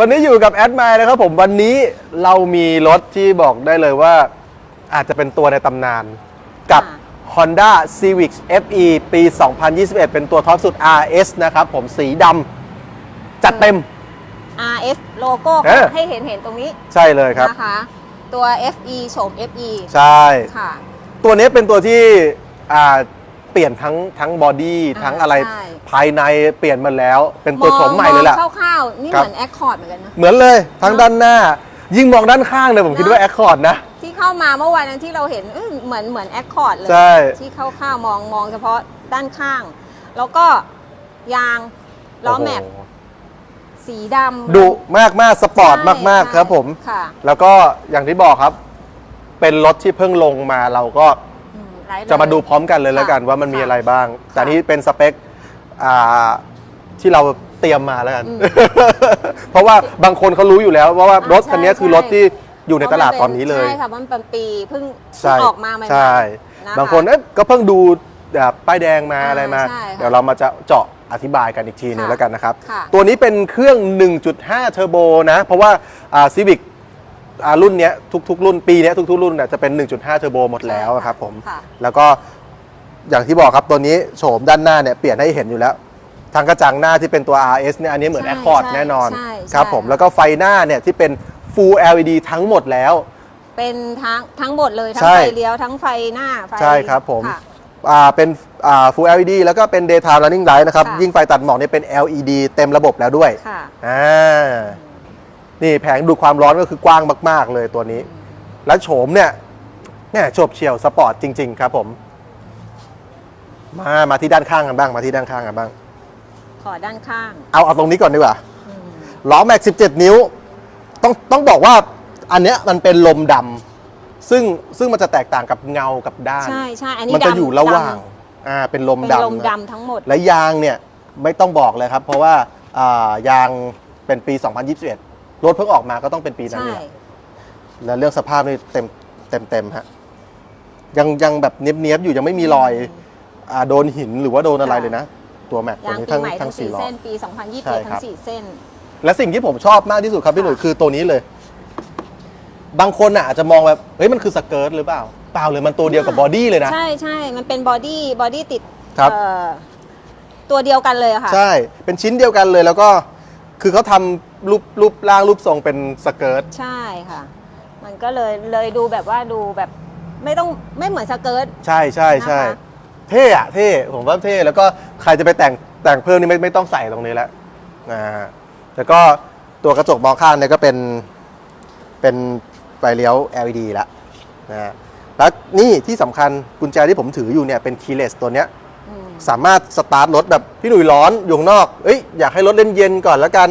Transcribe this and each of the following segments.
วันนี้อยู่กับแอดไมล์นะครับผมวันนี้เรามีรถที่บอกได้เลยว่า อาจจะเป็นตัวในตำนาน กับค่ะ Honda Civic FE ปี 2021 เป็นตัวท็อปสุด RS นะครับผมสีดำจัดเต็ม RS โลโก้เออให้เห็นเห็นตรงนี้ใช่เลยครับ นะคะ ตัว FE โฉม FE ใช่ ค่ะ ตัวนี้เป็นตัวที่อ่า เปลี่ยนทั้งทั้งบอดี้อ่าทั้งอะไรใช่ ภายในเปลี่ยนมาแล้ว เป็นตัวโฉมใหม่เลยแหละ องคร่าวๆนี่ครับเหมือน Accord เหมือนกันนะ เหมือนเลยทั้งด้านหน้า ยิ่งมองด้านข้างเนี่ยผมคิดว่าเนแออะคคอร์ดนะ ที่เข้ามาเมื่อวานนั้นที่เราเห็นเอ้ยเหมือนเหมือน Accord เลย ใช่ ที่เข้าข้าวๆมองมองเฉพาะด้านข้าง แล้วก็ยางล้อแม็กโโหสีดำดุมากมากๆสปอร์ตใช่มากๆครับผม ค่ะ แล้วก็อย่างที่บอกครับ เป็นรถที่เพิ่งลงมาเราก็อืม ไลฟ์เลย จะมาดูพร้อมกันเลยแล้วกันค่ะว่ามันมีค่ะอะไรบ้าง แต่ค่ะนี่เป็นสเปคอ่าที่เราเตรียมมาแล้วกัน อืม เพราะว่าบางคนเขารู้อยู่แล้วว่าว่ารถใช่คันนี้คือใช่รถที่อยู่ในตลาดตอนนี้เลย ใช่ค่ะมันเป็นปีเพิ่งใช่เพิ่งออกมาใหม่ๆใช่นะคะบางคนเอ๊ะก็เพิ่งดูแบบป้ายแดงมาอ่าอะไรมา ใช่ค่ะเดี๋ยวเรามาจะเจาะอธิบายกันอีกทีหนึงค่ะแล้วกันนะครับ ค่ะ ตัวนี้เป็นเครื่อง 1.5 เทอร์โบนะ เพราะว่าซีวิก รุ่นเนี้ยทุกๆรุ่นปีเนี้ยทุกๆรุ่นเนี่ยจะเป็น 1.5 เทอร์โบหมดแล้วอะครับผม ค่ะ แล้วก็อย่างที่บอกครับตัวนี้โฉมด้านหน้าเนี่ยเปลี่ยนให้เห็นอยู่แล้ว ทางกระจังหน้าที่เป็นตัว RS เนี่ยอันนี้เหมือน ใช่ Accord ใช่แน่นอนใช่ครับใช่ผมแล้วก็ไฟหน้าเนี่ยที่เป็น Full LED ทั้งหมดแล้ว เป็นทั้งทั้งหมดเลย ทั้งใช่ไฟเลี้ยวทั้งไฟหน้าไฟใช่ครับผมค่ะอ่าเป็นอ่า Full LED แล้วก็เป็น Daytime Running Light นะครับ ค่ะ ยิ่งไฟตัดหมอกเนี่ยเป็น LED เต็มระบบแล้วด้วยค่ะ อ่า นี่แผงดูดความร้อนก็คือกว้างมาก ๆ เลยตัวนี้ แล้วโฉมเนี่ยแน่โฉบเฉี่ยวสปอร์ตจริง ๆ ครับผม มามาที่ด้านข้างกันบ้างมาที่ด้านข้างกันบ้าง ขอด้านข้างเอาเอาตรงนี้ก่อนดีกว่าอืมล้อแม็ก 17 นิ้ว ต้องต้องบอกว่าอันเนี้ยมันเป็นลมดำซึ่งซึ่งมันจะแตกต่างกับเงากับด้าน ใช่ใช่อันนี้มันจะดำอยู่ระหว่างดอ่าเป็นลำมเป็นดำลมนะ ดำทั้งหมด และยางเนี่ยไม่ต้องบอกเลยครับ เพราะว่าอ่ายางเป็นปี 2021 รถเพิ่งออกมาก็ต้องเป็นปีนั้นใช่ อยู่แล้วแล้วเรื่องสภาพนี่เต็มเต็มเต็มฮะยังยังแบบเนี้ยบเนี้ยบๆอยู่ยังไม่มีรอยอ่าโดนหินหรือว่าโดนอะไรเลยนะ ตัวแม็กตัวยางนี้ปีทั้งใหม่ทั้ทั้งงสี่สี่ล้อ เส้น ปี ใช่2021ครัทั้บงสี่เส้น และสิ่งที่ผมชอบมากที่สุดครับพี่หนุ่ยคือตัวนี้เลย บางคนอะอาจจะมองแบบเฮ้ยมันคือสเกิร์ตหรือเปล่า เปล่าเลยมันตัวเดียวกับบอดี้เลยนะ ใช่ใช่มันเป็นบอดี้บอดี้ติดครับ เอ่อตัวเดียวกันเลยอะค่ะ ใช่ เป็นชิ้นเดียวกันเลยแล้วก็ คือเขาทำรูปรูปร่างรูปทรงเป็นสเกิร์ต ใช่ค่ะ มันก็เลยเลยดูแบบว่าดูแบบไม่ต้องไม่เหมือนสเกิร์ต ใช่ใช่ใช่นะคะ เท่อะเท่ผมว่าเท่แล้วก็ใครจะไปแต่งแต่งเพิ่มนี่ไม่ไม่ต้องใส่ตรงนี้แล้วนะฮะแล้วก็ตัวกระจกมองข้างเนี่ยก็เป็นเป็นไฟเลี้ยว LED ละนะฮะแล้วนี่ที่สำคัญกุญแจที่ผมถืออยู่เนี่ยเป็น keyless ตัวเนี้ยอืม สามารถสตาร์ทรถแบบพี่หนุ่ยร้อนอยู่ข้างนอกเอ้ยอยากให้รถเล่นเย็นก่อนแล้วกัน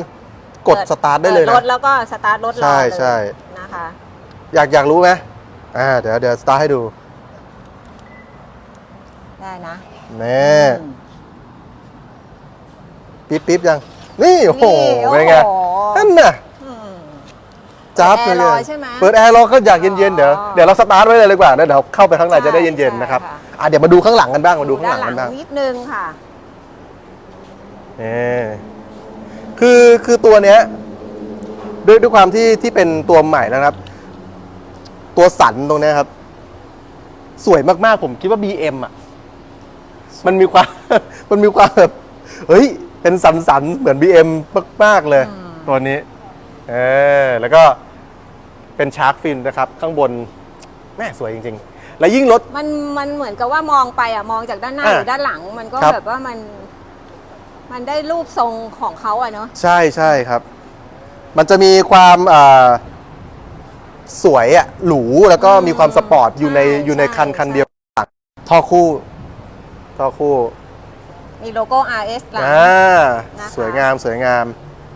กดปิสตาร์ทได้เลยปินะรถแล้วก็สตาร์ทรถรอใช่เลยใช่นะคะ อยากอยากรู้ไหมอ่าเดี๋ยวเดี๋ยวสตาร์ทให้ดู ได้นะแน่อืมปิ๊บปิ๊บยัง นี่โอ้โหนี่เป็นไงโอ้โหนั่นน่ะอืมจับเปิเลดแอร์รอยใช่ไหมเปิดแอร์รอก็อยากเย็นๆเดี๋ยวอ๋อเดี๋ยวเราสตาร์ทไว้เลยดีกว่าแล้วเดี๋ยวเข้าไปข้างในจะได้ใช่เย็นๆนะครับใช่ค่ะ อะเดี๋ยวมาดูข้างหลังกันบ้างมาดูข้างหลังด้กันบ้างนิดนึงค่ะนี่คือคือตัวเนี้ยด้วยด้วยความที่ที่เป็นตัวใหม่นะครับ ตัวสันตรงเนี้ยครับ สวยมากๆผมคิดว่า BM อะ มันมีความ มันมีความแบบเฮ้ย เป็นสันสันๆเหมือน BM มากๆเลย อืม ตัวนี้ เออแล้วก็เป็นชาร์กฟินนะครับ ข้างบนแม่สวยจริง ๆ และยิ่งรถ มันมันเหมือนกับว่ามองไปอะมองจากด้านหน้าอะหรือด้านหลัง มันก็ครับ แบบว่ามัน มันได้รูปทรงของเขาอะเนาะใช่ใช่ครับ มันจะมีความอ่าสวยอะหรูแล้วก็มีความสปอร์ตอยู่ในใช่อยู่ในคันใช่คันเดียวท่อคู่ท่อคู่มีโลโก้ RS หลัง อ่านะคะ สวยงามสวยงาม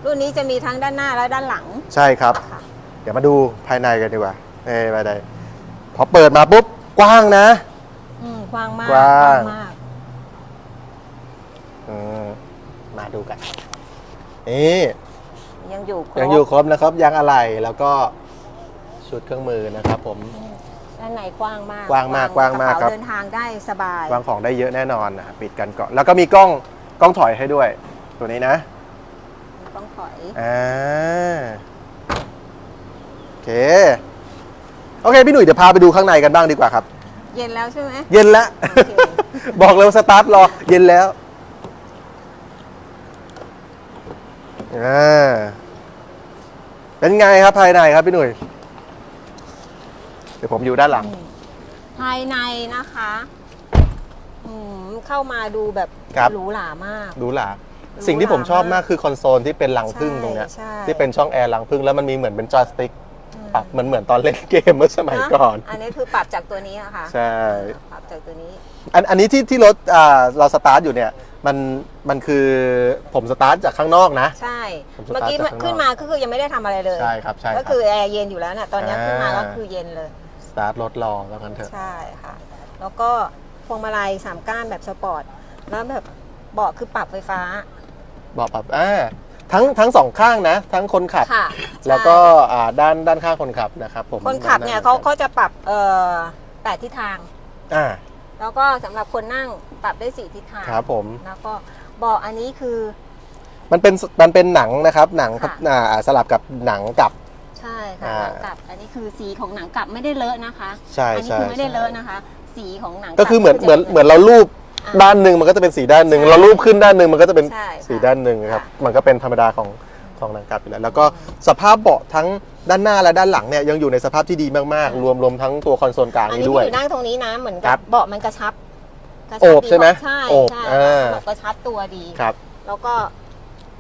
รุ่นนี้จะมีทั้งด้านหน้าและด้านหลังใช่ครับ ค่ะ เดี๋ยวมาดูภายในกันดีกว่าเอ้ยภายในพอเปิดมาปุ๊บ กว้างนะ อืมกว้างมากกว้าง มากอืมมาดูกันนี่ยังอยู่ครบยังอยู่ครบนะครับยางอะไหล่แล้วก็ชุดเครื่องมือนะครับ ผม ด้านในกว้างมากกว้างมากกว้างมากระครับเป๋เดินทางได้สบายวางของได้เยอะแน่นอนนะครับปิดกันก่อนแล้วก็มีกล้องกล้องถอยให้ด้วย ตัวนี้นะต้องถอย อ่าเค โอเคพี่หนุ่ยเดี๋ยวพาไปดูข้างในกันบ้างดีกว่าครับ เย็นแล้วใช่ไหม เย็นแล้ว โอเค บอกเลยว่าสตาร์ทรอ เย็นแล้วอ่าเป็นไงครับภายในครับพี่หนุ่ย เดี๋ยวผมอยู่ด้านหลัง ภายในนะคะอืมเข้ามาดูแบบครับ หรูหรามาก ดูหลาหรูสิ่งที่ผมชอบหรามามากกคือคอนโซลที่เป็นรังพึ่งตรงเนี้ยใช่ ที่เป็นช่องแอร์รังพึ่งแล้วมันมีเหมือนเป็นจอยสติ๊กอืม ปรับเหมือนเหมือนตอนเล่นเกมเมื่อสมัยก่อนะอันนี้คือปรับจากตัวนี้นะคะใช่ ปรับจากตัวนี้ อันอันนี้ที่ที่รถอ่าเราสตาร์ทอยู่เนี่ยมันมันคือผมสตาร์ทจากข้างนอกนะ ใช่ ผมสตาร์ทเมื่อกี้จากข้างนอก ขึ้นมาก็คือยังไม่ได้ทำอะไรเลย ใช่ครับใช่คก็รับคือแอร์เย็นอยู่แล้วน่ะตอนนี้อ่า ขึ้นมาก็คือเย็นเลย สตาร์ทรถรอแล้วกันเถอะ ใช่ค่ะ แล้วก็พวงมาลัยสามก้านแบบสปอร์ต แล้วแบบเบาะคือปรับไฟฟ้า บอกปรับอ่า ทั้งทั้งสองข้างนะ ทั้งคนขับ ค่ะแล้วก็ใช่อ่าด้านด้านข้างคนขับนะครับผมคนขับเนี่ยเขาเขาจะปรับเอ่อแปดทิศทาง อ่าแล้วก็สำหรับคนนั่งปรับได้สี่ทิศทางครับผม แล้วก็เบาะอันนี้คือ มันเป็นมันเป็นหนังนะครับหนังค่ะ อ่าสลับกับหนังกับ ใช่ค่ะอ่าหนังกลับ อันนี้คือสีของหนังกลับไม่ได้เลอะนะคะ ใช่อันี้ใช่คือไม่ได้เลอะใช่นะคะ สีของหนังก็คือเหมือนจะเหมือนเหมือนเรารูปอ่า ด้านหนึ่งมันก็จะเป็นสีด้านหนึ่งใช่เรารูปขึ้นด้านหนึ่งมันก็จะเป็นใช่ค่ะสีด้านหนึ่งนะครับค่ะมันก็เป็นธรรมดาของของหนังกลับอยู่แล้วแล้วก็สภาพเบาะทั้งด้านหน้าและด้านหลังเนี่ยยังอยู่ในสภาพที่ดีมากๆ รวมรวมทั้งตัวคอนโซลกลางอันนี้นี้ด้วยพี่นั่งตรงนี้นะเหมือนครักับบเบาะมันกระชับกระชัโอบดีใช่ไหมใช่โอบใช่อ่าแบบกระชับตัวดี ครับแล้วก็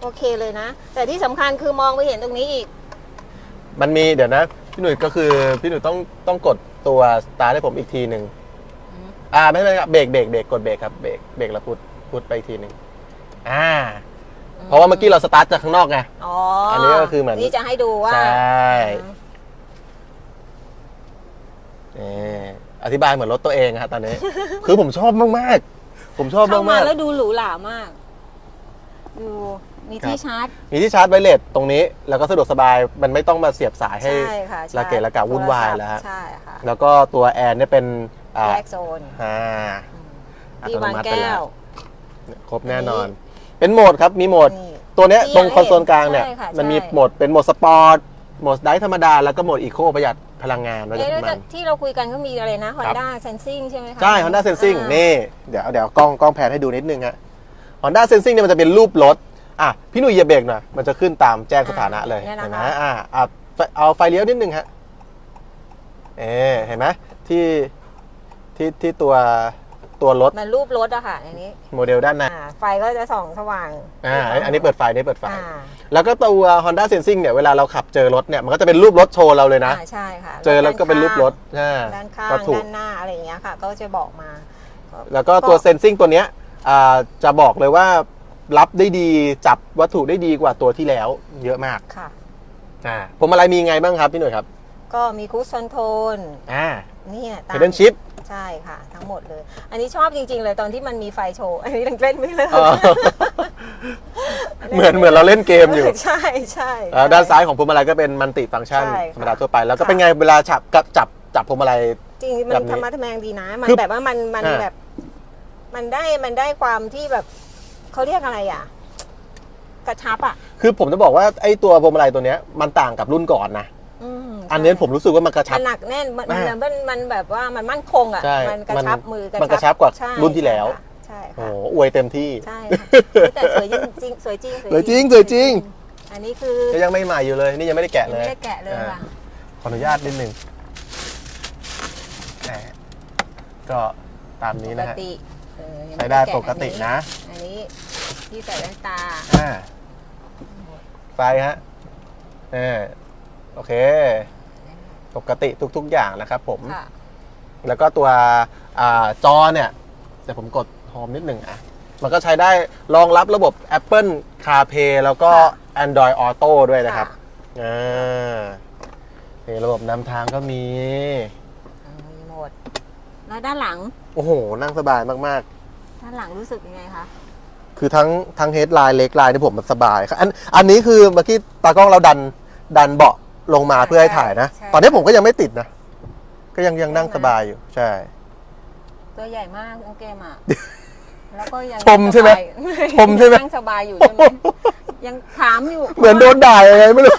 โอเคเลยนะ แต่ที่สำคัญคือมองไปเห็นตรงนี้อีก มันมีเดี๋ยวนะ พี่หนุ่ยก็คือพี่หนุ่ยต้องต้องกดตัวสตาร์ทให้ผมอีกทีหนึ่ง อืมอ่าไม่ไม่ครับเบรกเบรกเบรกกดเบรกครับเบรกเบรกแล้วพุทพุทไปอีกทีหนึ่งอ่า เพราะว่าเมื่อกี้เราสตาร์ทจากข้างนอกไง อ๋ออัอันนี้ก็คือเหมือน นี่จะให้ดูว่าใช่นี่อธิบายเหมือนรถตัวเองครับตอนนี้ คือผมชอบมากๆ ผมชอบเข้ามามา กแล้วดูหรูหรามาก ดูมีที่ชาร์จ ๆมีที่ชาร์จไวเลสตรงนี้ แล้วก็สะดวกสบายมันไม่ต้องมาเสียบสายให้ ใช่ค่ะใช่ระเกะระกะวุ่นวายแล้วฮะ ใช่ค่ะ แล้วก็ตัวแอร์เนี่ยเป็น อ่าแยกโซนอ่าอืมที่วางแก้วครบแน่นอน เป็นโหมดครับมีโหมด นี่ ตัวเนี้ยนี่ตรงคอนโซลกลางเนี่ย ใช่ค่ะมันมีใช่ โหมดเป็นโหมดสปอร์ตโหมดไดธรรมดา แล้วก็โหมดอีโคประหยัดพลังงานว่าเอ๊ะจะแล้วมัจะน ที่เราคุยกันก็มีอะไรนะ Honda Sensing ใช่ไหมคะใช่ Honda Sensing อ่านี่ เดี๋ยวเดี๋ยวกล้องกล้องแพนให้ดูนิดนึงฮะ Honda Sensing เนี่ยมันจะเป็นรูปรถ อะ พี่หนุ่ยเหยียบเบรกหน่อยมันจะขึ้นตามแจ้งสถานะเลยเนี่ยเห็นไหมนะคะ อ่าอะไฟเอาไฟเลี้ยวนิดนึงฮะ เอ๊เห็นไหมที่ ที่ที่ตัวตัวรถมันรูปรถอะค่ะอันนี้โมเดลด้านในอ่าไฟก็จะส่องสว่างอ่าอันอันนี้เปิดไฟอันนี้เปิดไฟ อ่าแล้วก็ตัว Honda Sensing เนี่ยเวลาเราขับเจอรถเนี่ยมันก็จะเป็นรูปรถโชว์เราเลยนะ อ่าใช่ค่ะเจอแล้วก็เป็นรูปรถอ่าด้านข้างก็ถูกด้านหน้าอะไรอย่างเงี้ยค่ะ ก็จะบอกมาแล้วก็ตัวเซนซิงตัวเนี้ยอ่าจะบอกเลยว่ารับได้ดีจับวัตถุได้ดีกว่าตัวที่แล้ว เยอะมากค่ะ อ่าผมอะไรมีไงบ้างครับพี่หน่วยครับก็มีคูสคอนโทรลอ่าเนี่ยตาม Hidden Chip ใช่ค่ะ ทั้งหมดเลย อันนี้ชอบจริง ๆ เลยตอนที่มันมีไฟโชว์ อันนี้ยังเล่นไม่เลิกเออเหมือนเหมือนเราเล่นเกมอยู่ ใช่ใช่แล้วด้านซ้ายของพวงมาลัยก็เป็นมัลติฟังก์ชันใช่ค่ะธรรมดาทั่วไป แล้วก็เป็นไงเวลาจับกับจับจับพวงมาลัยจริงๆมันแบบนี้ธรรมะทแมงดีนะ มันคือแบบว่ามันมันอ่าแบบ มันได้มันได้ความที่แบบเขาเรียกอะไรอะ กระชับอะ คือผมจะบอกว่าไอ้ตัวพวงมาลัยตัวเนี้ยมันต่างกับรุ่นก่อนนะ อืมอันนี้ผมรู้สึกว่ามันกระชัมับนหนักแน่นมันอ่ามันมันมันแบบว่ามันมั่นคงอะใช่มันกระชับมันมือมันกระชับกว่าใช่รุ่นที่แล้วใช่โอ้ค่ะโหอวยเต็มที่ ใช่ค่ะแต่สวยจริงๆสวยจริงสวยจริงสวยจริง อันนี้คือก็ยังไม่ใหม่อยู่เลย นี่ยังไม่ได้แกะยังเลไม่ยได้แกะเลยอ่าค่ะขออนุญาตนิดนึงแหมก็ตามนี้ปนะกฮะ ติเออยังใช้ม่ได้แะปกตินะ อันนี้ที่ใส่แว่นตาอ่าไฟฮะเออโอเค ปกติทุกๆอย่างนะครับผม ค่ะ แล้วก็ตัวอ่าจอเนี่ยเดี๋ยวผมกดโฮมนิดหนึ่งอะ มันก็ใช้ได้รองรับระบบ Apple CarPlay แล้วก็ Android Auto ด้วยนะครับอ่านี่ระบบนำทางก็มีอ่ามีหมด แล้วด้านหลัง โอ้โห นั่งสบายมาก ด้านหลังรู้สึกยังไงคะ ๆ คือทั้งทั้งเฮดไลน์เล็กไลน์นี่ผมมันสบายครับอันอันนี้คือเมื่อกี้ตากล้องเราดันดันเบาะ ลงมาเพื่อให้ถ่ายนะ ใช่ ตอนนี้ผมก็ยังไม่ติดนะ ก็ยังยังนั่งสบายอยู่ ใช่ ตัวใหญ่มากน้องเกมอะ แล้วก็ยังชมใช่ไหมสบายชมใช่ไหมนั่งสบายอยู่ใช่ไหมยังถามอยู่เหมือนโดนด่ายังไงไม่รู้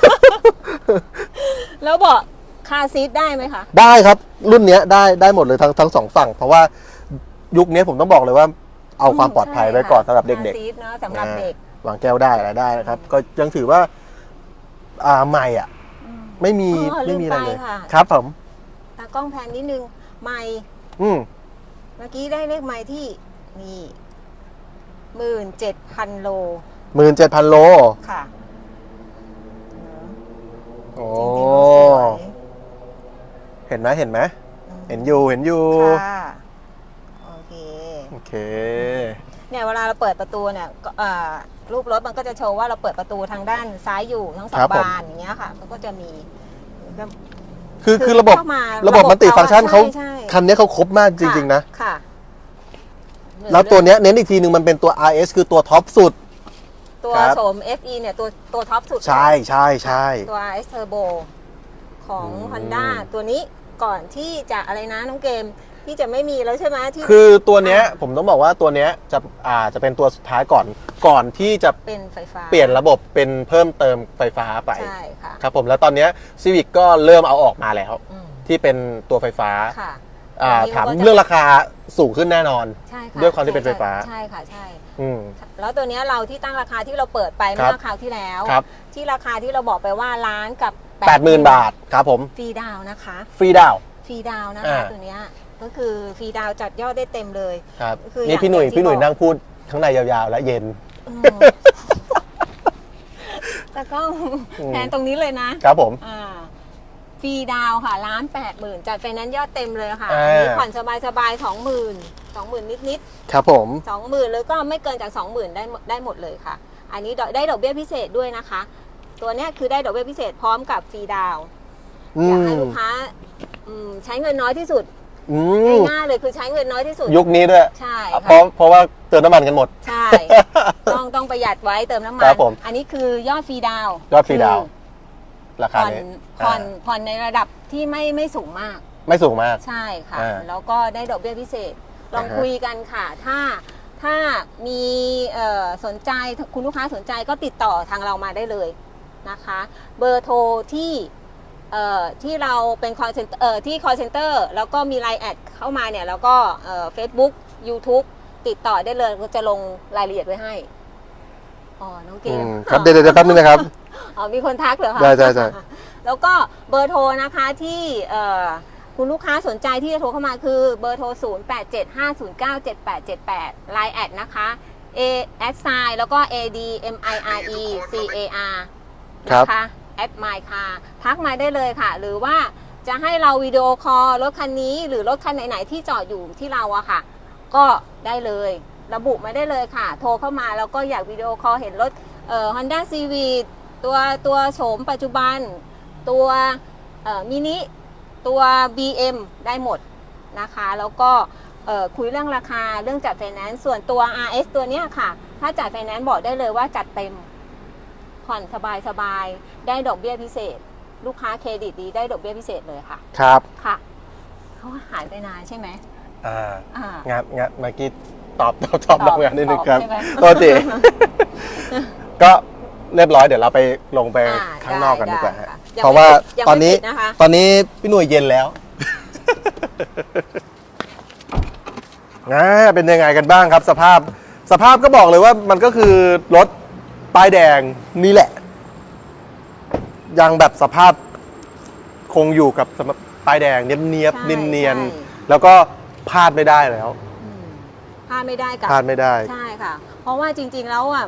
แล้วเบาะาร์ซีทได้ไหมคะ ได้ครับ รุ่นเนี้ยได้ได้หมดเลยทั้งทั้งสองฝั่ง เพราะว่ายุคนี้ผมต้องบอกเลยว่า เอาความปลอดภัยไว้ก่อนสำหรับเด็กคาร์ซีทเนาะๆสำหรับเด็กอ่าวางแก้วได้อะไรได้นะครับ ก็ยังถือว่าอ่าใหม่อะ ไม่มีอ๋อลืไม่มมีอะไรเลย ไปค่ะ ครับผม ตากล้องแพนนิดนึงไมค์อืมเมื่อกี้ได้เลขไมค์ที่นี่หมื่นเจ็ดพันโลหมื่นเจ็ดพันโลค่ะโอ้จริงๆแล้วสวยเห็นไหมเห็นไหมอืมเห็นอยู่เห็นอยู่ ค่ะ โอเค โอเค เนี่ยเวลาเราเปิดประตูเนี่ยก็อ่ารูปรถมันก็จะโชว์ว่าเราเปิดประตูทางด้านซ้ายอยู่ทั้งสอครังบผม บานอย่างเงี้ยค่ะมันก็จะมีคือคือระบบ เข้ามาระบบมัลติฟังก์ชันเขา ใช่คันนี้เขาครบมากจริง ๆ นะ ค่ะแล้วตัวเนี้ยเน้นอีกทีหนึ่งมันเป็นตัว RS คือตัวท็อปสุด ตัวครับโฉม FE เนี่ยตัวตัวท็อปสุด ใช่ใช่ใช่ ตัว RS Turbo ของ อืม Honda ตัวนี้ก่อนที่จะอะไรนะน้องเกม ที่จะไม่มีแล้วใช่ไหมที่คือตัวเนี้ยผมต้องบอกว่าตัวเนี้ยจะอ่าจะเป็นตัวสุดท้ายก่อนก่อนที่จะเป็นไฟฟ้าเปลี่ยนระบบเป็นเพิ่มเติมไฟฟ้าไปใช่ค่ะครับผมแล้วตอนเนี้ซีวิกก็เริ่มเอาออกมาแล้ว อืมที่เป็นตัวไฟฟ้าค่ะอ่าอันนี้ถามก็จะเรื่องราคาสูงขึ้นแน่นอน ใช่ค่ะด้วยความที่เป็นไฟฟ้า ใช่ค่ะใช่ อืม แล้วตัวเนี้ยเราที่ตั้งราคาที่เราเปิดไปครัเมื่บอคราวที่แล้ว ครับที่ราคาที่เราบอกไปว่าล้านกับ80,000 บาทครับผมฟรีดาวน์นะคะฟรีดาวน์ฟรีดาวน์นะคะอ่า ตัวเนี้ย ก็คือฟรีดาวน์จัดยอดได้เต็มเลย ครับคือนี่พี่หนุ่ยอย่างที่พี่หนุ่ยบอก นั่งพูดข้างในยาวๆ และเย็น อืมแต่ก็อืม แทนตรงนี้เลยนะ ครับผม อ่าฟรีดาวน์ค่ะล้านแปดหมื่นจัดไฟแนนซ์ยอดเต็มเลยค่ะอ่าอั นนี้ผ่อนสบายสบายสองหมื่นสองหมื่นนิดนิดครับผม สองหมื่นเลยก็ไม่เกินจากสองหมื่นได้หมดได้หมดเลยค่ะ อันนี้ดอกได้ดอกเบี้ยพิเศษด้วยนะคะ ตัวเนี้ยคือได้ดอกเบี้ยพิเศษพร้อมกับฟรีดาวน์อือยากม ให้ลูกค้าอืมใช้เงินน้อยที่สุด อืมง่ายๆเลยคือใช้เงินน้อยที่สุด ยุคนี้ด้วยใช่เพค่ะราะเพราะว่าเติมน้ำมันกันหมด ใช่ ต้องต้องประหยัดไว้เติมน้ำมัครันบผม อันนี้คือยอดฟรีดาวน์ยอดฟรีดาวน์ราคือคาผ่อนนี้ผ่อนอ่าผ่อนในระดับที่ไม่ไม่สูงมาก ไม่สูงมาก ใช่ค่ะ อ่าแล้วก็ได้ดอกเบี้ยพิเศษ ลองอ่าฮะ คุยกันค่ะ ถ้าถ้ามีเอ่อสนใจคุณลูกค้าสนใจก็ติดต่อทางเรามาได้เลยนะคะ เบอร์โทรที่เอ่อ ที่เราเป็น call center เอ่อที่ call center แล้วก็มี Line แอดเข้ามาเนี่ย แล้วก็เอ่อ Facebook YouTube ติดต่อได้เลยก็จะลงรายละเอียดไว้ให้ อ๋อ น้องเกอืมมครับเดี๋ยวเดี๋ยวแป๊บนึงนะครับ อ๋อ มีคนทักเหรอคะได้ได้ได้แล้วก็เบอร์โทรนะคะที่เอ่อคุณลูกค้าสนใจที่จะโทรเข้ามาคือเบอร์โทร 0 8 7 5 0 9 7 8 7 8 Line แอดนะคะ A S I แล้วก็ A D M I R E C A R ครับนะคะ แอดไมค์ค่ะทักมาได้เลยค่ะ หรือว่าจะให้เราวิดีโอคอลรถคันนี้ หรือรถคันไหนๆที่จอดอยู่ที่เราอะค่ะ ก็ได้เลย ระบุมาได้เลยค่ะ โทรเข้ามาแล้วก็อยากวิดีโอคอลเห็นรถเอ่อ Honda CV ตัวตัวโฉมปัจจุบัน ตัวเอ่อมินิตัว BM ได้หมดนะคะ แล้วก็เอ่อคุยเรื่องราคาเรื่องจัดไฟแนนซ์ส่วนตัว RS ตัวเนี้ยค่ะ ถ้าจัดไฟแนนซ์บอกได้เลยว่าจัดเต็ม ผ่อนสบายสบายๆได้ดอกเบี้ยพิเศษ ลูกค้าเครดิตดีได้ดอกเบี้ยพิเศษเลยค่ะ ครับค่ะเขาหายไปนานใช่ไหมอ่าอ่างานงานเมื่อกี้ตอบตอบตอบตอบทำงานนิดนึงครับตอบใช่ไหมโทษทีก็เรียบร้อยเดี๋ยวเราไปลงไปอ่าข้างนอกกันดีกว่าได้ฮะค่ะยังเพราะว่าไม่ยังไม่ตอนนี้ปิดนะคะตอนนี้พี่หน่วยเย็นแล้วอ่าเป็นยังไงกันบ้างครับ สภาพสภาพก็บอกเลยว่ามันก็คือรถ ป้ายแดงนี่แหละ ยังแบบสภาพคงอยู่กับสมป้ายแดงเนียบใช่ๆเนียนใช่ ๆแล้วก็พลาดไม่ได้แล้วอืมพลาดไม่ได้กับ พลาดไม่ได้ ใช่ค่ะ เพราะว่าจริงๆ แล้วอะ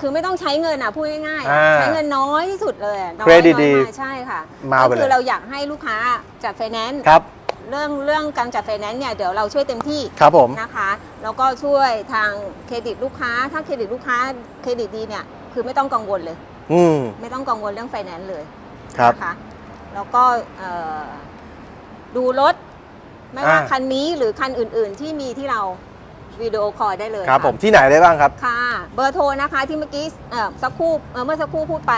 คือไม่ต้องใช้เงินอะพูดง่ายๆอ่าอะใช้เงินน้อยที่สุดเลยอะน้อยเครดิตน้อยดีมากใช่ค่ะมาไปก็เลย คือเราอยากให้ลูกค้าจัดไฟแนนซ์ ครับ เรื่องเรื่องการจัดไฟแนนซ์เนี่ยเดี๋ยวเราช่วยเต็มที่ครับผม นะคะแล้วก็ช่วยทางเครดิตลูกค้า ถ้าเครดิตลูกค้าเครดิตดีเนี่ยคือไม่ต้องกังวลเลย อืมไม่ต้องกังวลเรื่องไฟแนนซ์เลยครับ นะคะแล้วก็เอ่อดูรถไม่ว่าอ่า คันนี้หรือคันอื่น ๆ ที่มีที่เราวิดีโอคอลได้เลยครับะผมที่ไหนได้บ้างครับ ค่ะเบอร์โทรนะคะที่เมื่อกี้เอ่อสักครู่เอ่อเมื่อสักครู่พูดไป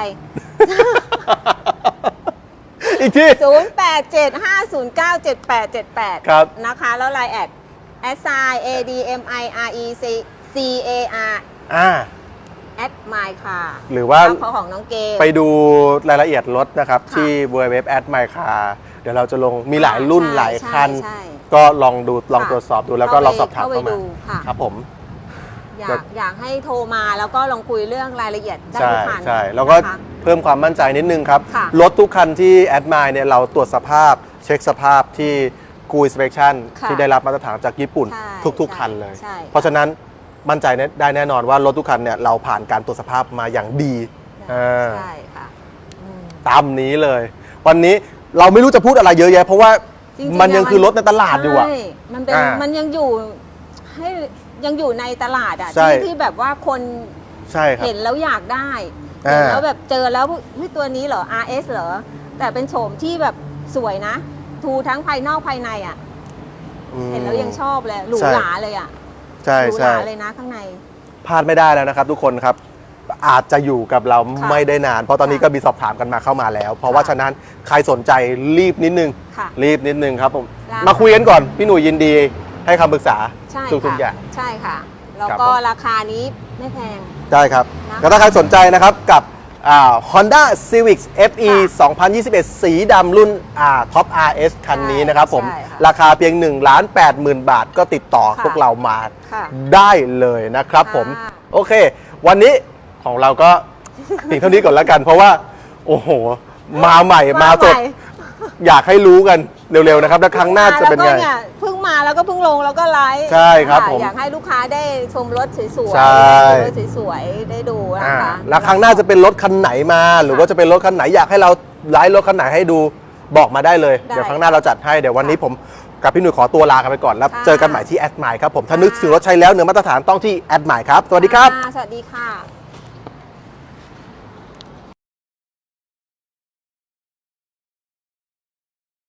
อีกที0875097878ครับ นะคะแล้วไลน์แอด s i a d m i r e c c a r อ่า แอดไมค์ค่ะหรือว่า ของของน้องเกม ไปดูรายละเอียดรถนะครับ ค่ะที่ w w w a d m y c a r เดี๋ยวเราจะลงมีหลายรุ่นใช่หลายคัน ใช่ใช่ ก็ลองดูลองค่ะตรวจสอบดูแล้วก็เข้าไปลองสอบถามเข้าไปเข้ามา ดูค่ะครับผม อยาแบกบอยากให้โทรมาแล้วก็ลองคุยเรื่องรายละเอียดได้ใช่ทุกคันใช่แล้วก็นะคะเพิ่มความมั่นใจนิดนึงครับ ค่ะรถทุกคันที่แอดม e เนี่ยเราตรวจสภาพ เช็คสภาพที่กูอินสเปคชั่นค่ะที่ได้รับมาตรฐานจากญี่ปุ่น ใช่ทุกใช่ๆคันเลย ใช่ เพราะฉะนั้นมั่นใจได้แน่นอนว่ารถทุกคันเนี่ยเราผ่านการตรวจสภาพมาอย่างดีอ่า ใช่ค่ะอืม ตามนี้เลย วันนี้เราไม่รู้จะพูดอะไรเยอะแยะ เพราะว่าจริงๆมันยังะคือรถในตลาดอยู่อะ ใช่มันเป็นอ่ามัมันยังอยู่ให้ยังอยู่ในตลาดอะใช่ ที่ที่แบบว่าคนใช่ครับ เห็นแล้วอยากได้อ่า เห็นแล้วแบบเจอแล้วเฮ้ยตัวนี้เหรอ RS เหรอ แต่เป็นโฉมที่แบบสวยนะ ทูทั้งภายนอกภายในอะ อืม เห็นแล้วยังชอบเลย หรูใช่ หราเลยอะใช่หรูหใช่ราเลยนะข้างใน พลาดไม่ได้แล้วนะครับ ทุกคนครับอาจจะอยู่กับเราค่ะไม่ได้นาน เพราะตอนนี้ค่ะก็มีสอบถามกันมาเข้ามาแล้ว เพราะว่าค่ะ ฉะนั้นใครสนใจรีบนิดนึง ค่ะ รีบนิดนึงครับผมได้มาคุยกันก่อน พี่หนุ่ยยินดีให้คำปรึกษาใช่ทุกๆอค่ะย่าง ใช่ค่ะ แล้วครับก็ผม ราคานี้ไม่แพง ได้ครับนะคะแล้วถ้าใครสนใจนะครับกับอ่า Honda Civic FE ค่ะ2021 สีดำรุ่นอ่า Top RS คันนี้นะครับผม ใช่ค่ะราคาเพียง1ล้าน8หมื่นบาทก็ติดต่อค่ะพวกเรามาค่ะได้เลยนะครับผม ค่ะ โอเค วันนี้ของเราก็ เพียงเท่านี้ก่อนแล้วกัน เพราะว่า โอ้โห มาใหม่มาสด ใหอยากให้รู้กันเร็วๆนะครับ แล้วครั้งหน้าจะเป็นไง แล้วก็ยเพิ่ง มาแล้วก็เพิ่งลงแล้วก็ไลฟ์ใช่ครับะผมอยากให้ลูกค้าได้ชมรถสวยๆใช่ได้ดูรถสวยๆได้ดูนะอ่าคะแล้วครั้งหน้าจะเป็นรถคันไหนมา หรือว่าจะเป็นรถคันไหนอยากให้เราไลฟ์รถคันไหนให้ดูบอกมาได้เลยได้เดี๋ยวครั้งหน้าเราจัดให้เดี๋ยววันนี้ผมกับพี่หนุ่ยขอตัวลากันไปก่อนแล้วค่ะเจอกันใหม่ที่แอดไมค์ครับผมถ้าค่ะนึกถึงรถใช้แล้วเหนือมาตรฐานต้องที่แอดไมค์ครับสวัสดีครับ อ่าสวัสดีค่ะ